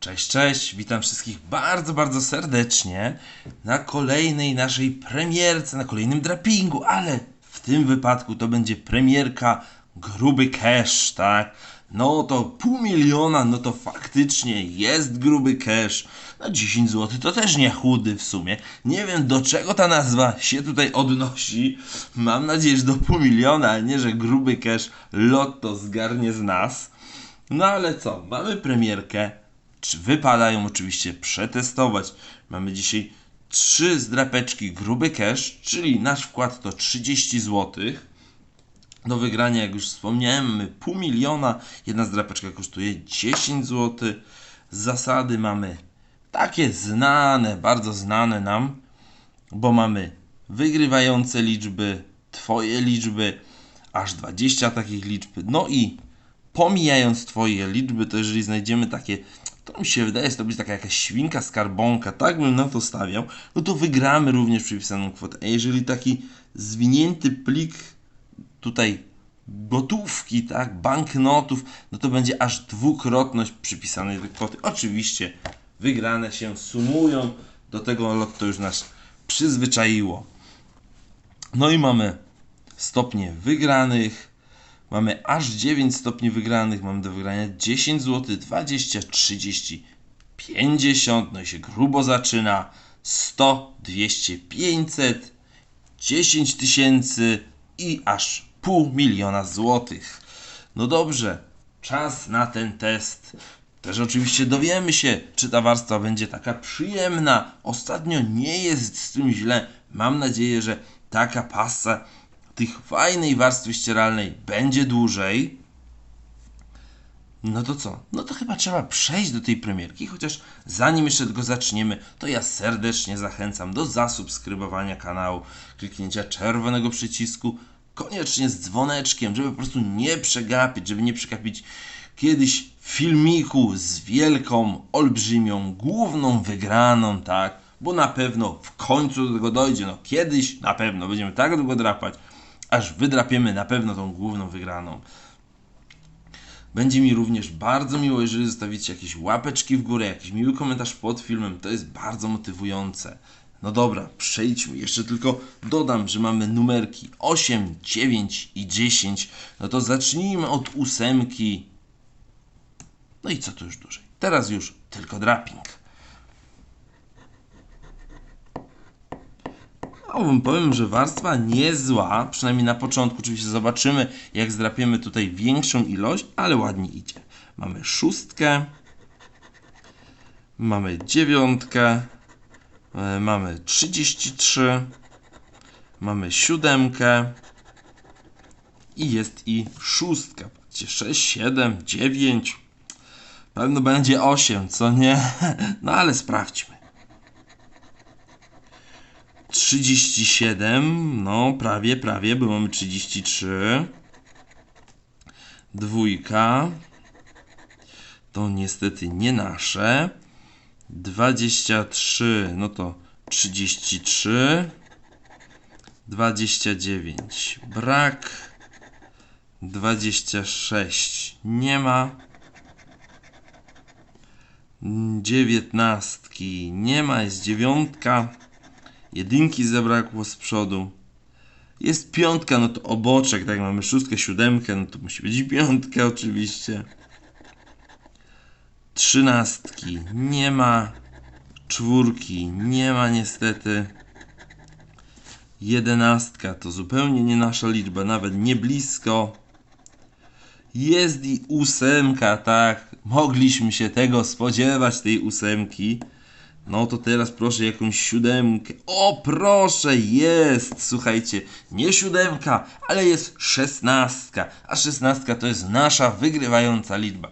Cześć, cześć, witam wszystkich bardzo, bardzo serdecznie na kolejnej naszej premierce, na kolejnym drapingu, ale w tym wypadku to będzie premierka gruby cash, tak? No to pół miliona, no to faktycznie jest gruby cash. No 10 zł to też nie chudy w sumie. Nie wiem do czego ta nazwa się tutaj odnosi. Mam nadzieję, że do pół miliona, a nie, że gruby cash lotto zgarnie z nas. No ale co, mamy premierkę. Czy wypada ją oczywiście przetestować. Mamy dzisiaj trzy zdrapeczki gruby cash, czyli nasz wkład to 30 zł. Do wygrania, jak już wspomniałem, mamy pół miliona. Jedna zdrapeczka kosztuje 10 zł. Zasady mamy takie znane, bardzo znane nam, bo mamy wygrywające liczby, Twoje liczby, aż 20 takich liczb. No i pomijając Twoje liczby, to jeżeli znajdziemy takie, to mi się wydaje, że to będzie taka jakaś świnka skarbonka, tak bym na to stawiał, no to wygramy również przypisaną kwotę. A jeżeli taki zwinięty plik tutaj gotówki, tak, banknotów, no to będzie aż dwukrotność przypisanej kwoty. Oczywiście wygrane się sumują, do tego lotto już nas przyzwyczaiło. No i mamy stopnie wygranych, mamy aż 9 stopni wygranych, mamy do wygrania 10 zł, 20, 30, 50, no i się grubo zaczyna, 100, 200, 500, 10 tysięcy i aż pół miliona złotych. No dobrze, czas na ten test. Też oczywiście dowiemy się, czy ta warstwa będzie taka przyjemna. Ostatnio nie jest z tym źle. Mam nadzieję, że taka pasa tych fajnej warstwy ścieralnej będzie dłużej. No to co? No to chyba trzeba przejść do tej premierki, chociaż zanim jeszcze tego zaczniemy, to ja serdecznie zachęcam do zasubskrybowania kanału, kliknięcia czerwonego przycisku, koniecznie z dzwoneczkiem, żeby po prostu nie przegapić, żeby nie przegapić kiedyś filmiku z wielką, olbrzymią, główną wygraną, tak? Bo na pewno w końcu do tego dojdzie, no kiedyś na pewno będziemy tak długo drapać, aż wydrapiemy na pewno tą główną wygraną. Będzie mi również bardzo miło, jeżeli zostawicie jakieś łapeczki w górę, jakiś miły komentarz pod filmem. To jest bardzo motywujące. No dobra, przejdźmy. Jeszcze tylko dodam, że mamy numerki 8, 9 i 10. No to zacznijmy od ósemki. No i co tu już dłużej? Teraz już tylko draping. No, wam powiem, że warstwa niezła, przynajmniej na początku. Oczywiście zobaczymy, jak zdrapiemy tutaj większą ilość, ale ładnie idzie. Mamy szóstkę, mamy dziewiątkę, e, mamy 33, mamy siódemkę i jest i szóstka. Patrzcie, 6, 7, 9, pewno będzie 8, co nie? No ale sprawdźmy. 37, no prawie, prawie, bo mamy 33. Dwójka. To niestety nie nasze. 23, no to 33. 29, brak. 26, nie ma. Dziewiętnastki nie ma, jest dziewiątka. Jedynki zabrakło z przodu. Jest piątka, no to oboczek, tak mamy szóstkę, siódemkę, no to musi być piątka oczywiście. Trzynastki nie ma. Czwórki nie ma niestety. Jedenastka to zupełnie nie nasza liczba, nawet nie blisko. Jest i ósemka, tak. Mogliśmy się tego spodziewać, tej ósemki. No to teraz proszę jakąś siódemkę. O, proszę, jest! Słuchajcie, nie siódemka, ale jest szesnastka. A szesnastka to jest nasza wygrywająca liczba.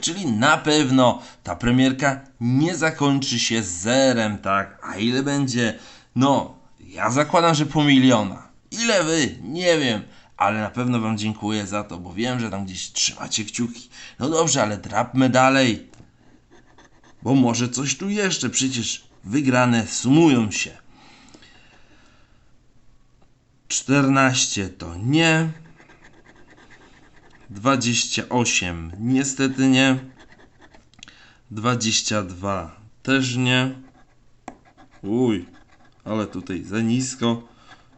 Czyli na pewno ta premierka nie zakończy się zerem, tak? A ile będzie? No, ja zakładam, że pół miliona. Ile wy? Nie wiem. Ale na pewno wam dziękuję za to, bo wiem, że tam gdzieś trzymacie kciuki. No dobrze, ale drapmy dalej. Bo może coś tu jeszcze, przecież wygrane sumują się. 14 to nie. 28 niestety nie. 22 też nie. Uj, ale tutaj za nisko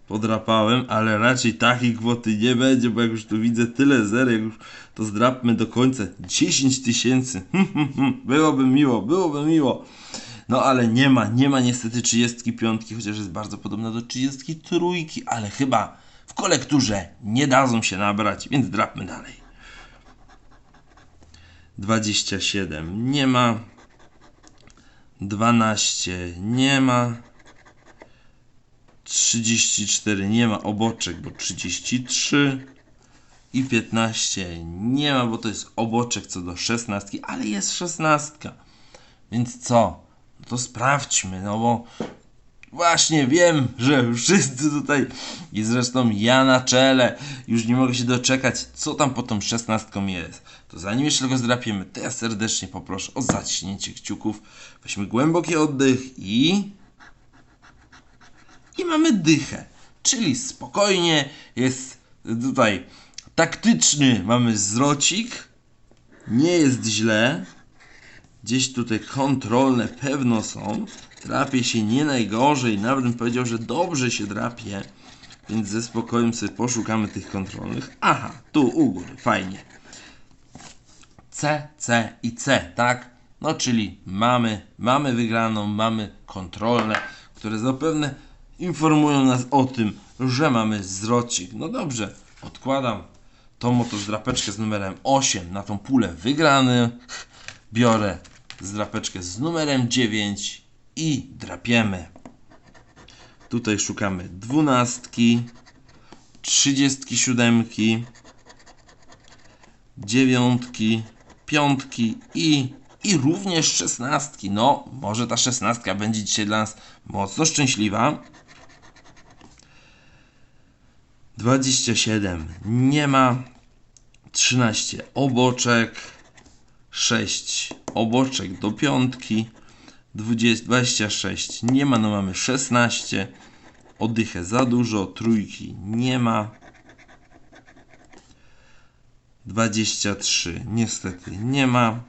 podrapałem, ale raczej takiej kwoty nie będzie, bo jak już tu widzę tyle zer, jak już to zdrapmy do końca 10 tysięcy. byłoby miło, byłoby miło. No ale nie ma, nie ma niestety 35, chociaż jest bardzo podobna do 33, ale chyba w kolekturze nie dadzą się nabrać, więc drapmy dalej. 27 nie ma. 12 nie ma. 34 nie ma oboczek, bo 33 i 15 nie ma, bo to jest oboczek co do 16, ale jest 16. Więc co? No to sprawdźmy, no bo właśnie wiem, że wszyscy tutaj i zresztą ja na czele już nie mogę się doczekać, co tam po tą 16 jest. To zanim jeszcze go zdrapiemy, to ja serdecznie poproszę o zaciśnięcie kciuków. Weźmy głęboki oddech i i mamy dychę. Czyli spokojnie jest tutaj taktyczny, mamy zwrocik, nie jest źle. Gdzieś tutaj kontrolne pewno są. Drapie się nie najgorzej, nawet bym powiedział, że dobrze się drapie. Więc ze spokojem sobie poszukamy tych kontrolnych. Aha, tu u góry, fajnie. C, C i C, tak? No czyli mamy, mamy wygraną, mamy kontrolne, które zapewne informują nas o tym, że mamy zwrocik. No dobrze, odkładam tą oto zdrapeczkę z numerem 8 na tą pulę wygrany. Biorę zdrapeczkę z numerem 9 i drapiemy. Tutaj szukamy dwunastki, trzydziestki siódemki, dziewiątki, piątki i, i również szesnastki. No, może ta szesnastka będzie dzisiaj dla nas mocno szczęśliwa. 27 nie ma, 13 oboczek, 6 oboczek do piątki, 20, 26 nie ma, no mamy 16, oddychę za dużo, trójki nie ma, 23 niestety nie ma,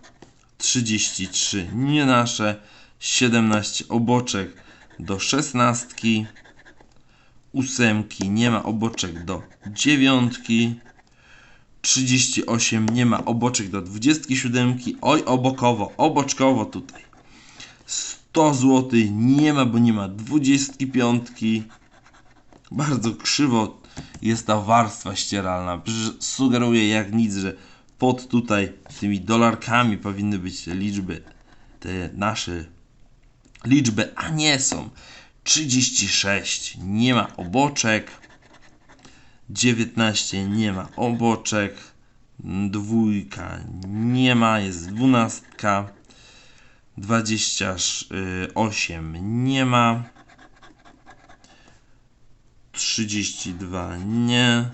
33 nie nasze, 17 oboczek do 16, ósemki, nie ma oboczek do dziewiątki, 38 nie ma oboczek do 27, oj obokowo, oboczkowo tutaj. 100 zł nie ma, bo nie ma 25. Bardzo krzywo jest ta warstwa ścieralna. Sugeruje jak nic, że pod tutaj tymi dolarkami powinny być te liczby, te nasze liczby, a nie są. 36 nie ma oboczek, 19 nie ma oboczek, dwójka nie ma, jest dwunastka, 28 nie ma, 32 nie,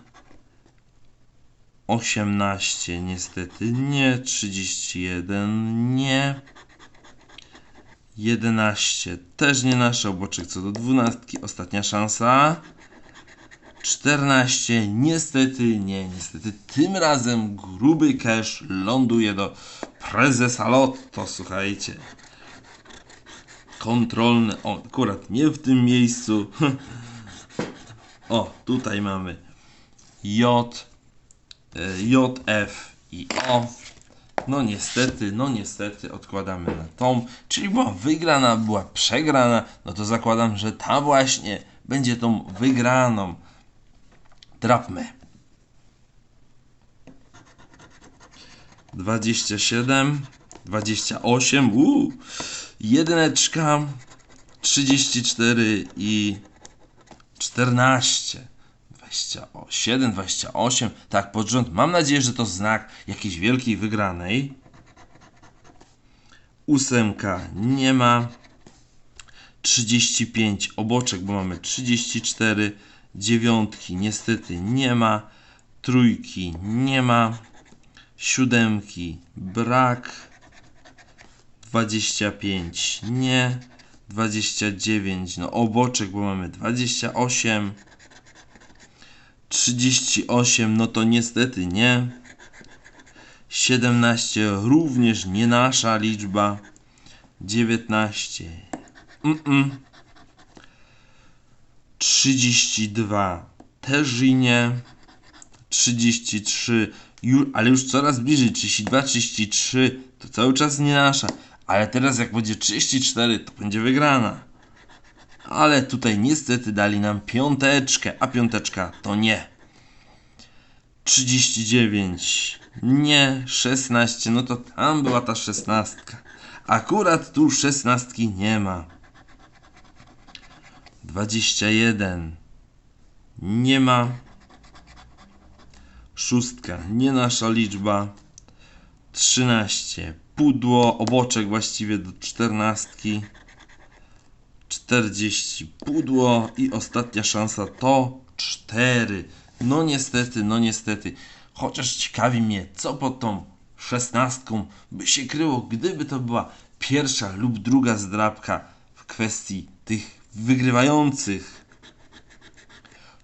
18 niestety nie, 31 nie, 11 też nie nasze, oboczek co do 12, ostatnia szansa. 14 niestety nie, niestety tym razem gruby cash ląduje do prezesa Lotto, słuchajcie. Kontrolny, o akurat nie w tym miejscu. O, tutaj mamy J, e, J, F i O. No niestety, no niestety odkładamy na tą, czyli była wygrana, była przegrana, no to zakładam, że ta właśnie będzie tą wygraną. Drapmy. 27, 28, uuu, jedyneczka, 34 i 14. 27, 28, tak pod rząd. Mam nadzieję, że to znak jakiejś wielkiej wygranej. Ósemka nie ma. 35 oboczek, bo mamy 34. Dziewiątki niestety nie ma. Trójki nie ma. Siódemki brak. 25 nie. 29 no oboczek, bo mamy 28. 38, no to niestety nie. 17 również nie nasza liczba. 19. Mm-mm. 32 też i nie. 33 już, ale już coraz bliżej 32, 33 to cały czas nie nasza. Ale teraz jak będzie 34 to będzie wygrana. Ale tutaj niestety dali nam piąteczkę, a piąteczka to nie. 39 nie, 16 no to tam była ta szesnastka. Akurat tu szesnastki nie ma. 21 nie ma. Szóstka, nie nasza liczba. 13. Pudło, oboczek właściwie do czternastki. 40. Pudło i ostatnia szansa to 4. No niestety, no niestety. Chociaż ciekawi mnie, co pod tą szesnastką by się kryło, gdyby to była pierwsza lub druga zdrabka w kwestii tych wygrywających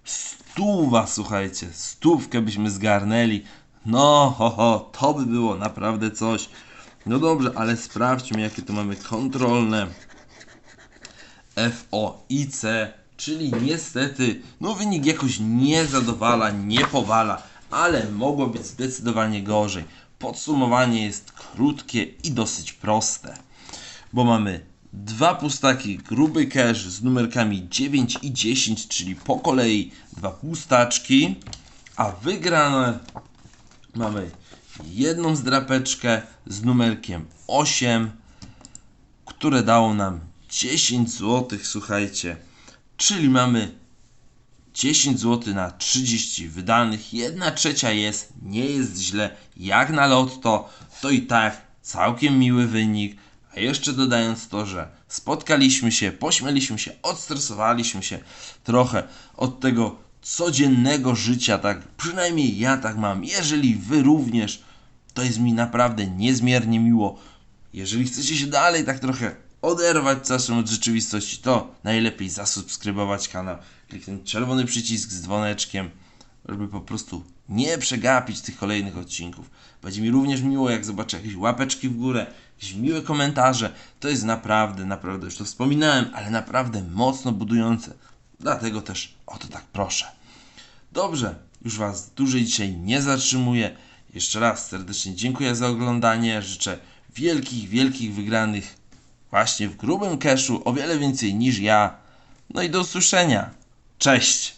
stuwa, słuchajcie, stówkę byśmy zgarnęli. No, ho, ho, to by było naprawdę coś. No dobrze, ale sprawdźmy, jakie tu mamy kontrolne. FOIC, czyli niestety, no wynik jakoś nie zadowala, nie powala, ale mogło być zdecydowanie gorzej. Podsumowanie jest krótkie i dosyć proste, bo mamy dwa pustaki gruby cash z numerkami 9 i 10, czyli po kolei dwa pustaczki, a wygrane mamy jedną zdrapeczkę z numerkiem 8, które dało nam 10 zł, słuchajcie. Czyli mamy 10 zł na 30 wydanych. 1 trzecia jest, nie jest źle. Jak na lotto, to i tak całkiem miły wynik. A jeszcze dodając to, że spotkaliśmy się, pośmialiśmy się, odstresowaliśmy się trochę od tego codziennego życia, tak przynajmniej ja tak mam. Jeżeli wy również, to jest mi naprawdę niezmiernie miło. Jeżeli chcecie się dalej tak trochę oderwać czasem od rzeczywistości, to najlepiej zasubskrybować kanał, kliknąć czerwony przycisk z dzwoneczkiem, żeby po prostu nie przegapić tych kolejnych odcinków. Będzie mi również miło, jak zobaczę jakieś łapeczki w górę, jakieś miłe komentarze. To jest naprawdę, naprawdę, już to wspominałem, ale naprawdę mocno budujące. Dlatego też o to tak proszę. Dobrze, już Was dłużej dzisiaj nie zatrzymuję. Jeszcze raz serdecznie dziękuję za oglądanie. Życzę wielkich, wielkich wygranych właśnie w grubym cashu, o wiele więcej niż ja. No i do usłyszenia. Cześć!